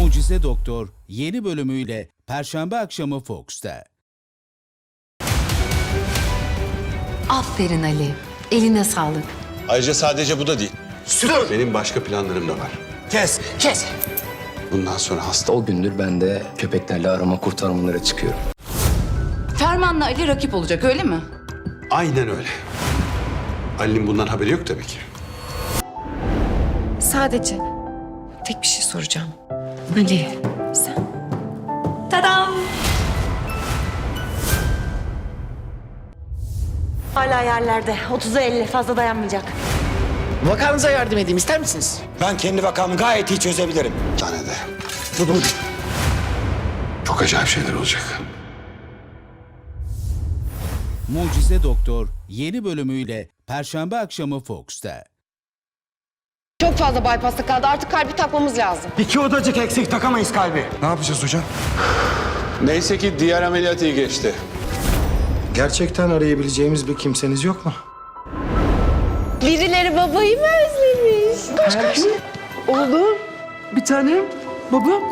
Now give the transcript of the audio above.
Mucize Doktor yeni bölümüyle Perşembe akşamı Fox'ta. Aferin Ali. Eline sağlık. Ayrıca sadece bu da değil. Benim başka planlarım da var. Kes, kes. Bundan sonra hasta O gündür ben de köpeklerle arama kurtarmalara çıkıyorum. Ferman'la Ali rakip olacak öyle mi? Aynen öyle. Ali'nin bundan haberi yok tabii ki. Sadece tek bir şey soracağım. Ali, sen... Tadam! Hala yerlerde. 30'a 50 fazla dayanmayacak. Vakanıza yardım edeyim ister misiniz? Ben kendi vakamı gayet iyi çözebilirim. Tane de. Çok acayip şeyler olacak. Mucize Doktor yeni bölümüyle Perşembe akşamı Fox'ta. Çok fazla bypass'ta kaldı. Artık kalbi takmamız lazım. İki odacık eksik takamayız kalbi. Ne yapacağız hocam? Neyse ki diğer ameliyat iyi geçti. Gerçekten arayabileceğimiz bir kimseniz yok mu? Birileri babayı mı özlemiş? Oğlum, bir tanem, babam.